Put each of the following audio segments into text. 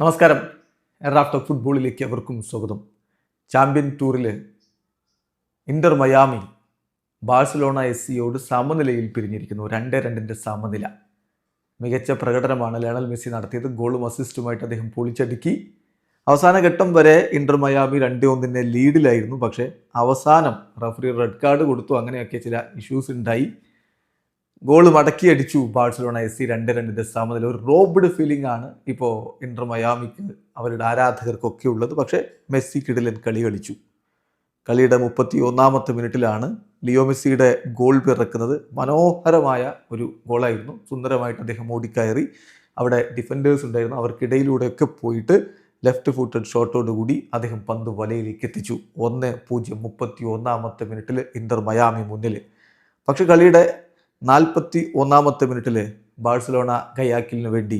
നമസ്കാരം. എറാഫ്റ്റർ ഫുട്ബോളിലേക്ക് അവർക്കും സ്വാഗതം. ചാമ്പ്യൻ ടൂറിൽ ഇന്റർ മയാമി ബാഴ്സലോണ എസ് സിയോട് സമനിലയിൽ പിരിഞ്ഞിരിക്കുന്നു. രണ്ട് രണ്ടിന്റെ സമനില. മികച്ച പ്രകടനമാണ് ലയണൽ മെസ്സി നടത്തിയത്. ഗോളും അസിസ്റ്റുമായിട്ട് അദ്ദേഹം പൊളിച്ചടുക്കി. അവസാന ഘട്ടം വരെ ഇന്റർ മയാമി രണ്ട് ഒന്നിന്റെ ലീഡിലായിരുന്നു. പക്ഷേ അവസാനം റഫറി റെഡ് കാർഡ് കൊടുത്തു. അങ്ങനെയൊക്കെ ചില ഇഷ്യൂസ് ഉണ്ടായി. ഗോൾ മടക്കി അടിച്ചു ബാഴ്സലോണ എസ് സി രണ്ട് രണ്ടിന്റെ സമനില ഒരു റോബ്ഡ് ഫീലിംഗ് ആണ് ഇപ്പോൾ ഇന്റർ മയാമിക്ക് അവരുടെ ആരാധകർക്കൊക്കെ ഉള്ളത്. പക്ഷേ മെസ്സി കിടിലൻ കളി കളിച്ചു. കളിയുടെ മുപ്പത്തി ഒന്നാമത്തെ മിനിറ്റിലാണ് ലിയോ മെസ്സിയുടെ ഗോൾ പിറക്കുന്നത്. മനോഹരമായ ഒരു ഗോളായിരുന്നു. സുന്ദരമായിട്ട് അദ്ദേഹം ഓടിക്കയറി. അവിടെ ഡിഫൻഡേഴ്സ് ഉണ്ടായിരുന്നു. അവർക്കിടയിലൂടെയൊക്കെ പോയിട്ട് ലെഫ്റ്റ് ഫുട്ടഡ് ഷോട്ടോടുകൂടി അദ്ദേഹം പന്ത് വലയിലേക്ക് എത്തിച്ചു. ഒന്ന് പൂജ്യം മുപ്പത്തി ഒന്നാമത്തെ മിനിറ്റിൽ ഇന്റർ മയാമി മുന്നിൽ പക്ഷേ കളിയുടെ നാൽപ്പത്തി ഒന്നാമത്തെ മിനിറ്റിൽ ബാഴ്സലോണ കയാക്കിലിന് വേണ്ടി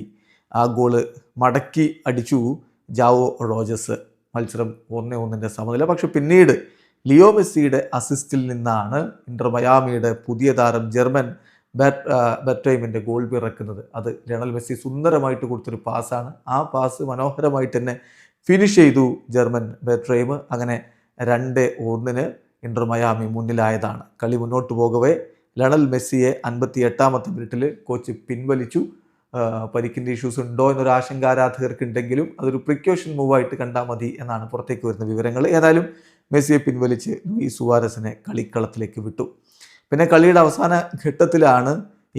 ആ ഗോൾ മടക്കി അടിച്ചു ജാവോ റോജസ്. മത്സരം ഒന്നേ ഒന്നിന്റെ സമനില. പക്ഷെ പിന്നീട് ലിയോ മെസ്സിയുടെ അസിസ്റ്റിൽ നിന്നാണ് ഇന്റർ മയാമിയുടെ പുതിയ താരം ജർമ്മൻ ബാറ്റ് ബെറ്റൈമിന്റെ ഗോൾ പിറക്കുന്നത്. അത് ലയണൽ മെസ്സി സുന്ദരമായിട്ട് കൊടുത്തൊരു പാസ്സാണ്. ആ പാസ് മനോഹരമായിട്ട് തന്നെ ഫിനിഷ് ചെയ്തു ജർമ്മൻ ബെട്രൈം അങ്ങനെ രണ്ട് ഒന്നിന് ഇന്റർ മയാമി മുന്നിലായതാണ്. കളി മുന്നോട്ട് പോകവേ. ലണൽ മെസ്സിയെ അൻപത്തി എട്ടാമത്തെ മിനിറ്റിൽ കോച്ച് പിൻവലിച്ചു. പരിക്കിന്റെ ഇഷ്യൂസ് ഉണ്ടോ എന്നൊരു ആശങ്ക ആരാധകർക്ക് ഉണ്ടെങ്കിലും അതൊരു പ്രിക്കോഷൻ മൂവായിട്ട് കണ്ടാൽ മതി എന്നാണ് പുറത്തേക്ക് വരുന്ന വിവരങ്ങൾ. ഏതായാലും മെസ്സിയെ പിൻവലിച്ച് ഈ സുവാരസിനെ കളിക്കളത്തിലേക്ക് വിട്ടു. പിന്നെ കളിയുടെ അവസാന ഘട്ടത്തിലാണ്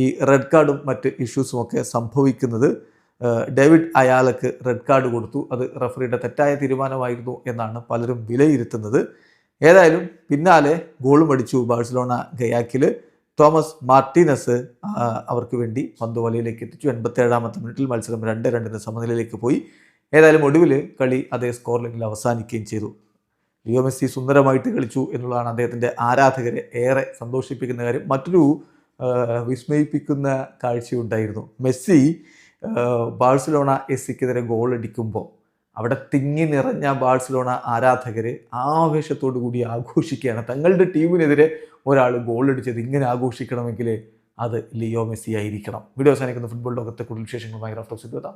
ഈ റെഡ് കാർഡും മറ്റ് ഇഷ്യൂസും ഒക്കെ സംഭവിക്കുന്നത്. ഡേവിഡ് അയാൾക്ക് റെഡ് കാർഡ് കൊടുത്തു. അത് റഫറിയുടെ തെറ്റായ തീരുമാനമായിരുന്നു എന്നാണ് പലരും വിലയിരുത്തുന്നത്. ഏതായാലും പിന്നാലെ ഗോളും അടിച്ചു ബാഴ്സലോണ ഗയാക്കിൽ തോമസ് മാർട്ടീനസ് അവർക്ക് വേണ്ടി പന്ത് വലയിലേക്ക് എത്തിച്ചു. എൺപത്തി ഏഴാമത്തെ മിനിറ്റിൽ മത്സരം രണ്ട് രണ്ടിന് സമനിലയിലേക്ക് പോയി. ഏതായാലും ഒടുവിൽ കളി അതേ സ്കോറിലെങ്കിൽ അവസാനിക്കുകയും ചെയ്തു. ലിയോ മെസ്സി സുന്ദരമായിട്ട് കളിച്ചു എന്നുള്ളതാണ് അദ്ദേഹത്തിന്റെ ആരാധകരെ ഏറെ സന്തോഷിപ്പിക്കുന്ന കാര്യം. മറ്റൊരു വിസ്മയിപ്പിക്കുന്ന കാഴ്ചയുണ്ടായിരുന്നു. മെസ്സി ബാഴ്സലോണ എസ് സിക്കെതിരെ ഗോൾ അടിക്കുമ്പോൾ അവിടെ തിങ്ങി നിറഞ്ഞ ബാഴ്സലോണ ആരാധകർ ആവേശത്തോടു കൂടി ആഘോഷിക്കുകയാണ്. തങ്ങളുടെ ടീമിനെതിരെ ഒരാൾ ഗോൾ അടിച്ചത് ഇങ്ങനെ ആഘോഷിക്കണമെങ്കിൽ അത് ലിയോ മെസ്സി ആയിരിക്കണം. വീഡിയോ അവസാനിക്കുന്ന. ഫുട്ബോൾ ലോകത്തെ കൂടുതൽ വിശേഷങ്ങളുമായി റഫ്റ്റോക്സ് എത്താം